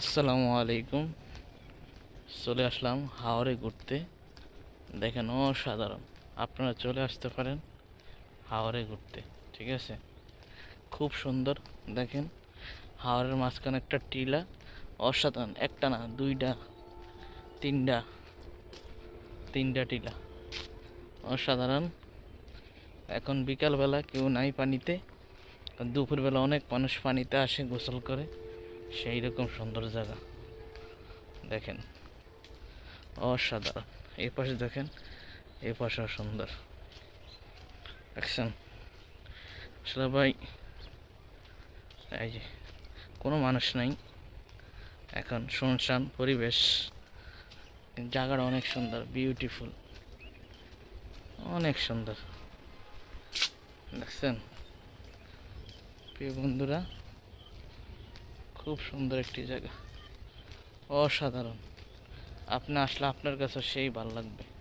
আসসালামু আলাইকুম। চলে আসলাম হাওড়ে ঘুরতে। দেখেন অসাধারণ। আপনারা চলে আসতে পারেন হাওড়ে ঘুরতে, ঠিক আছে? খুব সুন্দর, দেখেন। হাওড়ের মাঝখানে একটা টিলা, অসাধারণ। একটা না, দুইটা, তিনটা তিনটা টিলা। অসাধারণ। এখন বিকালবেলা কেউ নাই পানিতে। দুপুরবেলা অনেক মানুষ পানিতে আসে, গোসল করে। সেই রকম সুন্দর জায়গা। দেখেন, অসাধারণ। এই পাশে দেখেন, এই পাশেও সুন্দর। দেখছেন? আসলে ভাই, এই যে, কোনো মানুষ নাই। এখন শুনশান, পরিবেশ, জায়গাটা অনেক সুন্দর বিউটিফুল অনেক সুন্দর। দেখছেন? প্রিয় বন্ধুরা খুব সুন্দর একটি জায়গা। অসাধারণ। আপনি আসলে আপনার কাছে সেই ভালো লাগবে।